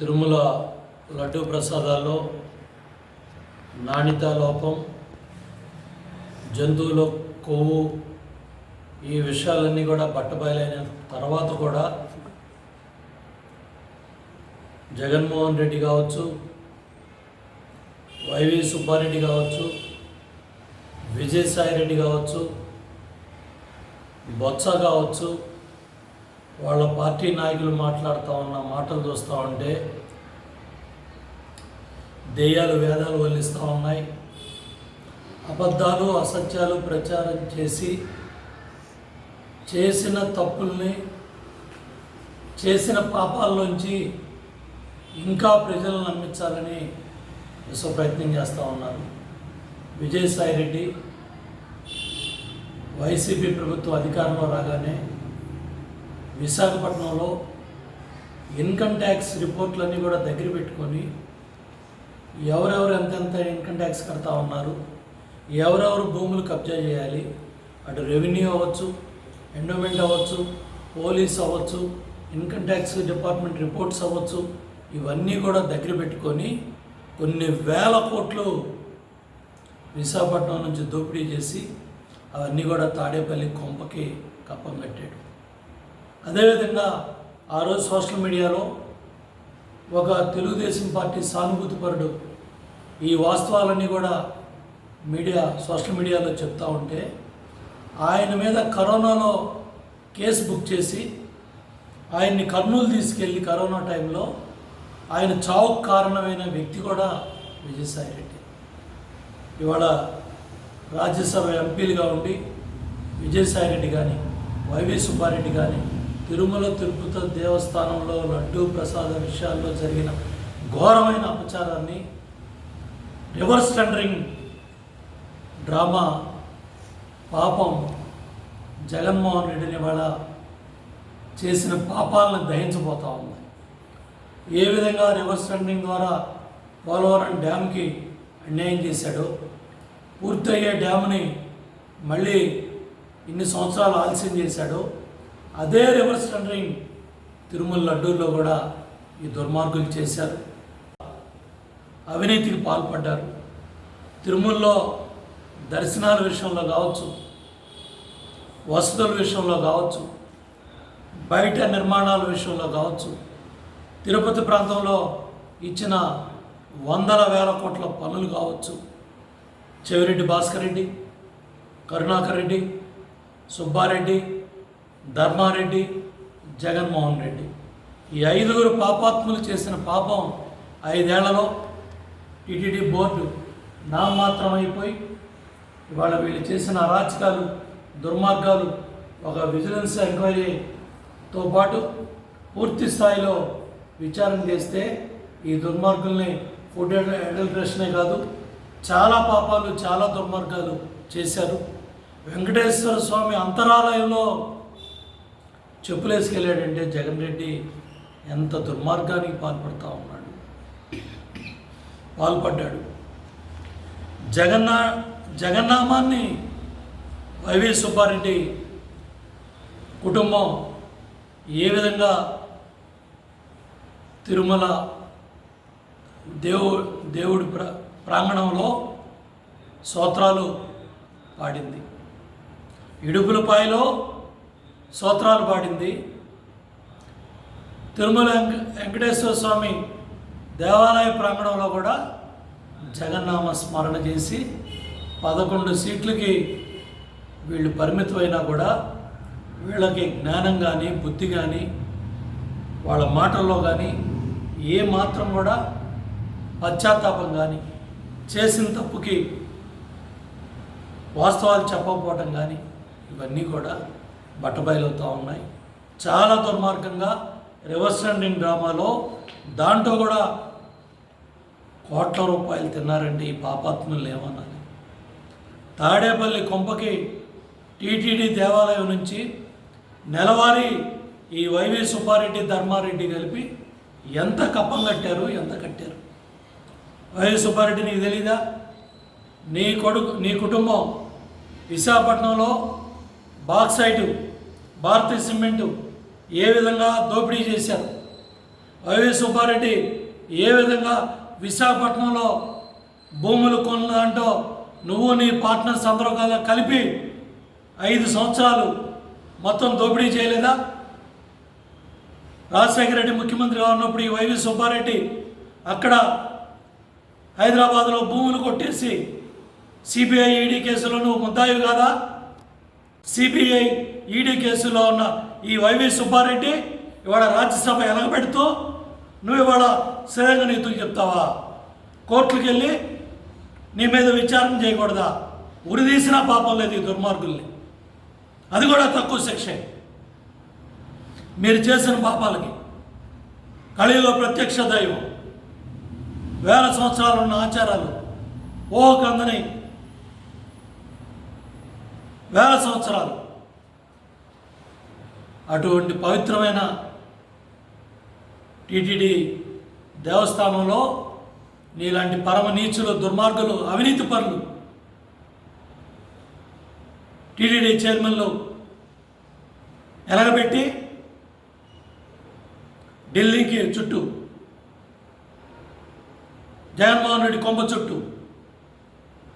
తిరుమల లడ్డూ ప్రసాదాల్లో నాణ్యత లోపం జంతువుల కొవ్వు ఈ విషయాలన్నీ కూడా బట్టబయలైన తర్వాత కూడా జగన్మోహన్ రెడ్డి కావచ్చు వైవి సుబ్బారెడ్డి కావచ్చు విజయసాయి రెడ్డి కావచ్చు బొత్స కావచ్చు వాళ్ళ పార్టీ నాయకులు మాట్లాడుతూ ఉన్న మాటలు చూస్తూ ఉంటే దెయ్యాలు వేదాలు వల్లిస్తూ ఉన్నాయి. అబద్ధాలు అసత్యాలు ప్రచారం చేసి చేసిన తప్పుల్ని చేసిన పాపాల్లోంచి ఇంకా ప్రజలను నమ్మించాలని విశ్వ ప్రయత్నం చేస్తూ ఉన్నారు. విజయసాయిరెడ్డి వైసీపీ ప్రభుత్వం అధికారంలో రాగానే విశాఖపట్నంలో ఇన్కమ్ ట్యాక్స్ రిపోర్ట్లన్నీ కూడా దగ్గర పెట్టుకొని ఎవరెవరు ఎంతెంత ఇన్కమ్ ట్యాక్స్ కడతా ఉన్నారు ఎవరెవరు భూములు కబ్జా చేయాలి అటు రెవెన్యూ అవ్వచ్చు ఎండోమెంట్ అవ్వచ్చు పోలీస్ అవ్వచ్చు ఇన్కమ్ ట్యాక్స్ డిపార్ట్మెంట్ రిపోర్ట్స్ అవ్వచ్చు ఇవన్నీ కూడా దగ్గర పెట్టుకొని కొన్ని వేల కోట్లు విశాఖపట్నం నుంచి దోపిడీ చేసి అవన్నీ కూడా తాడేపల్లి కొంపకి కప్పం కట్టాడు. అదేవిధంగా ఆ రోజు సోషల్ మీడియాలో ఒక తెలుగుదేశం పార్టీ సానుభూతిపరుడు ఈ వాస్తవాలన్నీ కూడా మీడియా సోషల్ మీడియాలో చెప్తూ ఉంటే ఆయన మీద కరోనాలో కేసు బుక్ చేసి ఆయన్ని కర్నూలు తీసుకెళ్ళి కరోనా టైంలో ఆయన చావుకు కారణమైన వ్యక్తి కూడా విజయసాయి రెడ్డి. ఇవాళ రాజ్యసభ ఎంపీలుగా ఉండి విజయసాయి రెడ్డి కానీ వైవి సుబ్బారెడ్డి కానీ తిరుమల తిరుపతి దేవస్థానంలో లడ్డూ ప్రసాద విషయాల్లో జరిగిన ఘోరమైన అపచారాన్ని రివర్స్ టెండరింగ్ డ్రామా పాపం జగన్మోహన్ రెడ్డిని వాళ్ళ చేసిన పాపాలను దహించబోతా ఉంది. ఏ విధంగా రివర్స్ టెండరింగ్ ద్వారా పోలవరం డ్యామ్కి అన్యాయం చేశాడో పూర్తయ్యే డ్యామ్ని మళ్ళీ ఇన్ని సంవత్సరాలు ఆలస్యం చేశాడో అదే రివర్స్ టెండరింగ్ తిరుమల లడ్డూల్లో కూడా ఈ దుర్మార్గులు చేశారు. అవినీతికి పాల్పడ్డారు. తిరుమలలో దర్శనాల విషయంలో కావచ్చు వసతుల విషయంలో కావచ్చు బయట నిర్మాణాల విషయంలో కావచ్చు తిరుపతి ప్రాంతంలో ఇచ్చిన వందల వేల కోట్ల పనులు కావచ్చు. చెవిరెడ్డి భాస్కర్ రెడ్డి కరుణాకర్ రెడ్డి సుబ్బారెడ్డి ధర్మారెడ్డి జగన్మోహన్ రెడ్డి. ఈ ఐదుగురు పాపాత్ములు చేసిన పాపం ఐదేళ్ళలో టీటీడీ బోర్డు నామమాత్రం అయిపోయి ఇవాళ వీళ్ళు చేసిన అరాచకాలు దుర్మార్గాలు ఒక విజిలెన్స్ ఎంక్వైరీతో పాటు పూర్తి స్థాయిలో విచారణ చేస్తే ఈ దుర్మార్గుల్ని ఫుడ్ అడల్ట్రేషనే కాదు చాలా పాపాలు చాలా దుర్మార్గాలు చేశారు. వెంకటేశ్వర స్వామి అంతరాలయంలో చెప్పులేసుకెళ్ళాడంటే జగన్ రెడ్డి ఎంత దుర్మార్గానికి పాల్పడతా ఉన్నాడు. పాల్పడ్డాడు. జగన్నా జగన్నామాన్ని వైవి సుబ్బారెడ్డి కుటుంబం ఏ విధంగా తిరుమల దేవు దేవుడి ప్ర ప్రాంగణంలో స్తోత్రాలు పాడింది. ఇడుపులపాయలో స్తోత్రాలు పాడింది. తిరుమల వెంకటేశ్వర స్వామి దేవాలయ ప్రాంగణంలో కూడా జగన్నామ స్మరణ చేసి పదకొండు సీట్లకి వీళ్ళు పరిమితమైనా కూడా వీళ్ళకి జ్ఞానం కానీ బుద్ధి కానీ వాళ్ళ మాటల్లో కానీ ఏ మాత్రం కూడా పశ్చాత్తాపం కానీ చేసిన తప్పుకి వాస్తవాలు చెప్పకపోవటం కానీ ఇవన్నీ కూడా బట్టబయలవుతూ ఉన్నాయి. చాలా దుర్మార్గంగా రివర్స్ టెండరింగ్ డ్రామాలో దాంట్లో కూడా కోట్ల రూపాయలు తిన్నారండి ఈ పాపాత్ములు ఏమన్నది తాడేపల్లి కొంపకి టీటీడీ దేవాలయం నుంచి నెలవారీ ఈ వైవి సుబ్బారెడ్డి ధర్మారెడ్డి కలిపి ఎంత కప్పం కట్టారు ఎంత కట్టారు? వైవి సుబ్బారెడ్డి నీకు తెలీదా? నీ కొడుకు నీ కుటుంబం విశాఖపట్నంలో బాక్సైటు భారతీయ సిమెంటు ఏ విధంగా దోపిడీ చేశారు? వైవి సుబ్బారెడ్డి ఏ విధంగా విశాఖపట్నంలో భూములు కొన్నదంటో నువ్వు నీ పార్ట్నర్స్ అందరూ కలిపి ఐదు సంవత్సరాలు మొత్తం దోపిడీ చేయలేదా? రాజశేఖర రెడ్డి ముఖ్యమంత్రిగా ఉన్నప్పుడు ఈ వైవి సుబ్బారెడ్డి అక్కడ హైదరాబాద్లో భూములు కొట్టేసి సిబిఐ ఈడీ కేసులో నువ్వు ముద్దాయి కాదా? సిబిఐ ఈడీ కేసులో ఉన్న ఈ వైవి సుబ్బారెడ్డి ఇవాళ రాజ్యసభ ఎలగబెడుతూ నువ్వు ఇవాళ శ్రేయంగా నీతులు చెప్తావా? కోర్టుకి వెళ్ళి నీ మీద విచారణ చేయకూడదా? ఉరిదీసినా పాపం లేదు ఈ దుర్మార్గుల్ని. అది కూడా తక్కువ శిక్షే. మీరు చేసిన పాపాలకి కళిలో ప్రత్యక్ష దైవం వేల సంవత్సరాలు ఉన్న ఆచారాలు ఓ కందని వేల సంవత్సరాలు. అటువంటి పవిత్రమైన టీటీడీ దేవస్థానంలో నీలాంటి పరమ నీచులు దుర్మార్గులు అవినీతి పనులు టీటీడీ చైర్మన్లు ఎలగబెట్టి ఢిల్లీకి చుట్టూ జగన్మోహన్ రెడ్డి కొంప చుట్టూ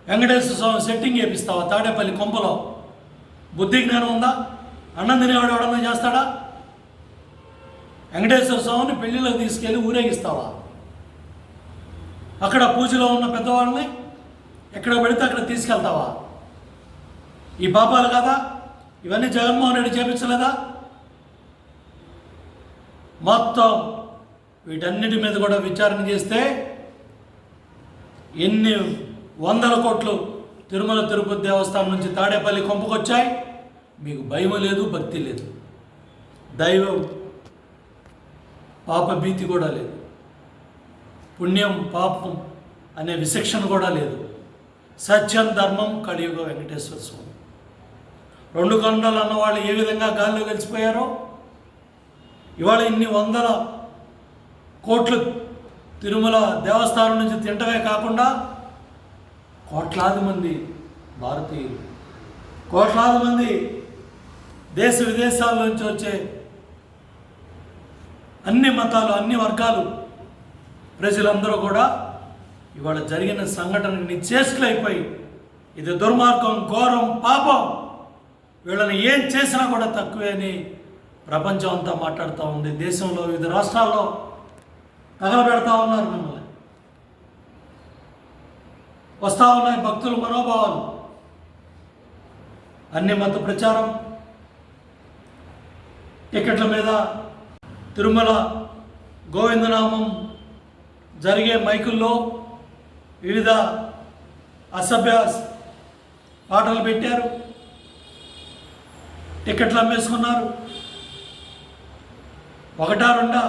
వెంకటేశ్వర స్వామి సెట్టింగ్ చేపిస్తావా తాడేపల్లి కొంపలో? బుద్ధి జ్ఞానం ఉందా? అన్నం తినేవాడు ఎవడన్నా చేస్తాడా? వెంకటేశ్వర స్వామిని పెళ్ళిలో తీసుకెళ్ళి ఊరేగిస్తావా? అక్కడ పూజలో ఉన్న పెద్దవాళ్ళని ఎక్కడ పెడితే అక్కడ తీసుకెళ్తావా? ఈ పాపాలు కదా? ఇవన్నీ జగన్మోహన్ రెడ్డి చేపించలేదా? మొత్తం వీటన్నిటి మీద కూడా విచారణ చేస్తే ఎన్ని వందల కోట్లు తిరుమల తిరుపతి దేవస్థానం నుంచి తాడేపల్లి కొంపకొచ్చాయి. మీకు భయం లేదు భక్తి లేదు. దైవం పాప భీతి కూడా లేదు. పుణ్యం పాపం అనే విశిక్షణ కూడా లేదు. సత్యం ధర్మం కలియుగ వెంకటేశ్వర స్వామి. రెండు కొండలు అన్న వాళ్ళు ఏ విధంగా గాల్లో గెలిచిపోయారో ఇవాళ ఇన్ని వందల కోట్లు తిరుమల దేవస్థానం నుంచి తింటమే కాకుండా కోట్లాది మంది భారతీయులు. కోట్లాది మంది దేశ విదేశాల నుంచి వచ్చే అన్ని మతాలు అన్ని వర్గాలు ప్రజలందరూ కూడా ఇవాళ జరిగిన సంఘటనకి నిశ్చేష్లైపోయి ఇది దుర్మార్గం ఘోరం పాపం. వీళ్ళని ఏం చేసినా కూడా తక్కువే అని ప్రపంచం అంతా మాట్లాడుతూ ఉంది. దేశంలో వివిధ రాష్ట్రాల్లో తగలబెడతా ఉన్నారు మిమ్మల్ని. వస్తూ ఉన్నాయి భక్తుల మనోభావాలు. అన్ని మత ప్రచారం టికెట్ల మీద తిరుమల గోవిందనామం జరిగే మైకుల్లో వివిధ అసభ్య పాటలు పెట్టారు. టికెట్లు అమ్మేసుకున్నారు. ఒకటా రెండా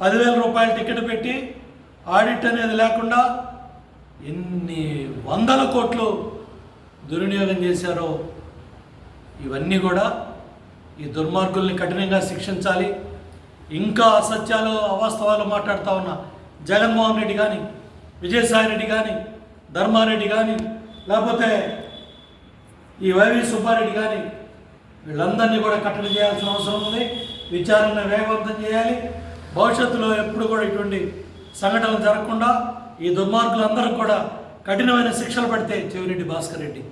పదివేల రూపాయల టికెట్ పెట్టి ఆడిట్ అనేది లేకుండా ఎన్ని వందల కోట్లు దుర్వినియోగం చేశారో ఇవన్నీ కూడా ఈ దుర్మార్గుల్ని కఠినంగా శిక్షించాలి. ఇంకా అసత్యాలు అవాస్తవాలు మాట్లాడుతూ ఉన్న జగన్మోహన్ రెడ్డి కానీ విజయసాయి రెడ్డి కానీ ధర్మారెడ్డి కానీ లేకపోతే ఈ వైవి సుబ్బారెడ్డి కానీ వీళ్ళందరినీ కూడా కట్టడి చేయాల్సిన అవసరం ఉంది. విచారణ వేగవంతం చేయాలి. భవిష్యత్తులో ఎప్పుడు కూడా ఇటువంటి సంఘటనలు జరగకుండా ఈ దుర్మార్గులందరూ కూడా కఠినమైన శిక్షలు పడితే చెవిరెడ్డి భాస్కర్ రెడ్డి.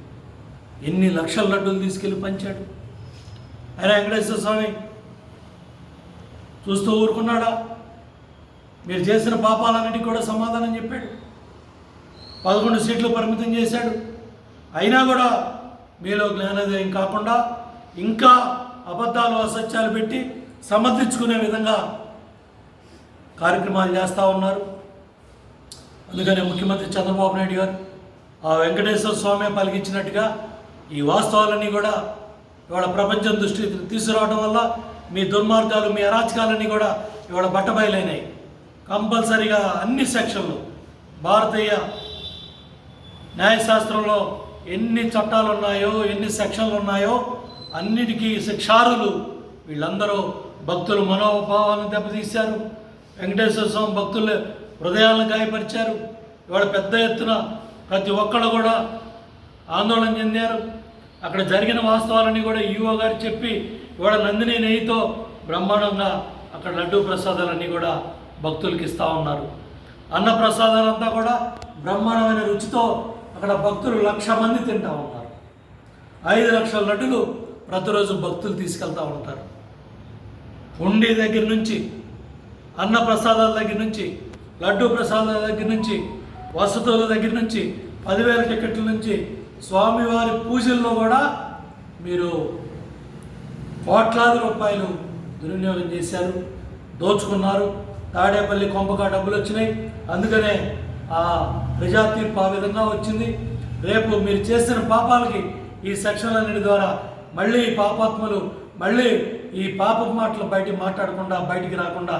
ఎన్ని లక్షల లడ్డూలు తీసుకెళ్ళి పంచాడు? ఆయన వెంకటేశ్వర స్వామి చూస్తూ ఊరుకున్నాడా? మీరు చేసిన పాపాలన్నిటికీ కూడా సమాధానం చెప్పాడు. పదకొండు సీట్లు పరిమితం చేశాడు. అయినా కూడా మీలో జ్ఞానోదయం కాకుండా ఇంకా అబద్ధాలు అసత్యాలు పెట్టి సమర్థించుకునే విధంగా కార్యక్రమాలు చేస్తూ ఉన్నారు. అందుకనే ముఖ్యమంత్రి చంద్రబాబు నాయుడు గారు ఆ వెంకటేశ్వర స్వామి పలికించినట్టుగా ఈ వాస్తవాలన్నీ కూడా ఇవాళ ప్రపంచం దృష్టి తీసుకురావడం వల్ల మీ దుర్మార్గాలు మీ అరాచకాలన్నీ కూడా ఇవాళ బట్టబయలైనాయి. కంపల్సరీగా అన్ని సెక్షన్లు భారతీయ న్యాయశాస్త్రంలో ఎన్ని చట్టాలు ఉన్నాయో ఎన్ని సెక్షన్లు ఉన్నాయో అన్నిటికీ శిక్షారులు వీళ్ళందరూ భక్తుల మనోభావాలను దెబ్బతీశారు. వెంకటేశ్వర స్వామి భక్తులు హృదయాలను గాయపరిచారు. ఇవాళ పెద్ద ఎత్తున ప్రతి ఒక్కళ్ళు కూడా ఆందోళన చెందారు. అక్కడ జరిగిన వాస్తవాలన్నీ కూడా ఈఓ గారు చెప్పి ఇవాళ నందిని నెయ్యితో బ్రహ్మాండంగా అక్కడ లడ్డూ ప్రసాదాలన్నీ కూడా భక్తులకి ఇస్తూ ఉన్నారు. అన్న ప్రసాదాలంతా కూడా బ్రహ్మాండమైన రుచితో అక్కడ భక్తులు లక్ష మంది తింటూ ఉన్నారు. ఐదు లక్షల లడ్డులు ప్రతిరోజు భక్తులు తీసుకెళ్తూ ఉంటారు. ఉండి దగ్గర నుంచి అన్న ప్రసాదాల దగ్గర నుంచి లడ్డూ ప్రసాదాల దగ్గర నుంచి వసతుల దగ్గర నుంచి పదివేల టికెట్ల నుంచి స్వామివారి పూజల్లో కూడా మీరు కోట్లాది రూపాయలు దుర్వినియోగం చేశారు దోచుకున్నారు. తాడేపల్లి కొంపగా డబ్బులు వచ్చినాయి. అందుకనే ఆ ప్రజా తీర్పు ఆ విధంగా వచ్చింది. రేపు మీరు చేసిన పాపాలకి ఈ సెక్షన్లన్నిటి ద్వారా మళ్ళీ పాపాత్మలు మళ్ళీ ఈ పాప మాటలు బయటికి మాట్లాడకుండా బయటికి రాకుండా